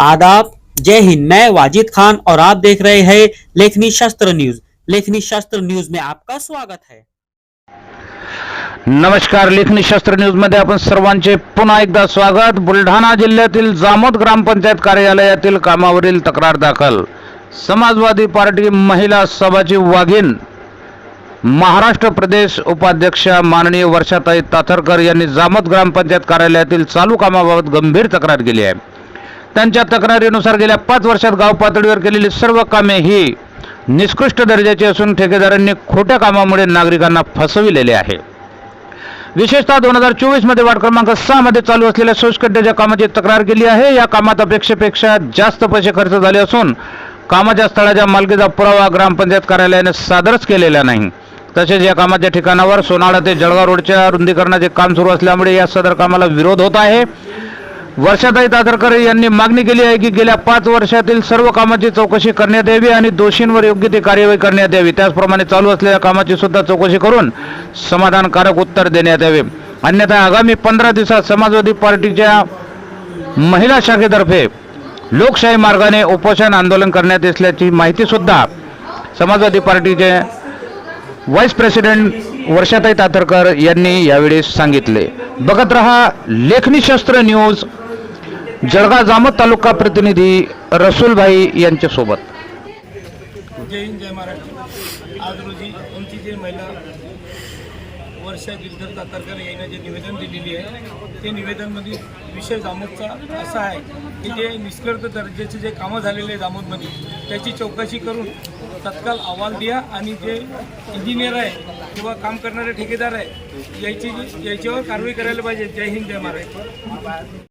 आदाब। जय हिंद। मैं वाजिद खान और आप देख रहे हैं लेखनी शास्त्र न्यूज। लेखनी शास्त्र न्यूज में आपका स्वागत है। नमस्कार। लेखनी शास्त्र न्यूजमध्ये आपण सर्वांचे पुन्हा एकदा स्वागत. बुलढाणा जिल्ह्यातील जामोद ग्रामपंचायत कार्यालयातील कामावरील तक्रार दाखल. समाजवादी पार्टी महिला सभाची वाघीण. महाराष्ट्र प्रदेश उपाध्यक्षा माननीय वर्षाताई ताथरकर यांनी जामोद ग्रामपंचायत कार्यालयातील चालू कामाबाबत गंभीर तक्रार केली आहे. त्यांच्या तक्रारीनुसार गेल्या पाच वर्षात गाव पातळीवर केलेली सर्व कामे ही निकृष्ट दर्जाची असून ठेकेदारांनी खोट्या कामामुळे नागरिकांना फसविलेले आहे. विशेषतः दोन हजार चोवीसमध्ये वार्ड क्रमांक सहा मध्ये चालू असलेल्या शोषखड्ड्याच्या कामाची तक्रार केली आहे. या कामात अपेक्षेपेक्षा जास्त पैसे खर्च झाले असून कामाच्या स्थळाच्या मालकीचा पुरावा ग्रामपंचायत कार्यालयाने सादरच केलेला नाही. तसेच या कामाच्या ठिकाणावर सोनाळा ते जळगाव रोडच्या रुंदीकरणाचे काम सुरू असल्यामुळे या सदर कामाला विरोध होत आहे. वर्षाताई दादरकर यांनी मागणी केली आहे की गेल्या पाच वर्षातील सर्व कामाची चौकशी करण्यात यावी आणि दोषींवर योग्य ती कार्यवाही करण्यात यावी. त्याचप्रमाणे चालू असलेल्या कामाची सुद्धा चौकशी करून समाधानकारक उत्तर देण्यात यावे. अन्यथा आगामी पंधरा दिवसात समाजवादी पार्टीच्या महिला शाखेतर्फे लोकशाही मार्गाने उपोषण आंदोलन करण्यात असल्याची माहिती सुद्धा समाजवादी पार्टीचे व्हाईस प्रेसिडेंट वर्षाताई तातरकर यांनी यावेळी सांगितले. बघत रहा लेखनी शस्त्र न्यूज जळगाव जामोद तालुका प्रतिनिधी रसूलभाई यांच्यासोबत. जय हिंद जय महाराष्ट्र. आज रोजी आमची जे महिला वर्षा गिरधर तातरकर यांना जे निवेदन दिलेली आहे ते निवेदनमध्ये विषय जामोदचा असा आहे की जे निष्कर्ष दर्जाचे जे कामं झालेले आहे जामोदमध्ये त्याची चौकशी करून तत्काल अहवाल द्या आणि जे इंजिनियर आहे किंवा काम करणारे ठेकेदार आहे याची याच्यावर कारवाई करायला पाहिजे. जय हिंद जय महाराष्ट्र.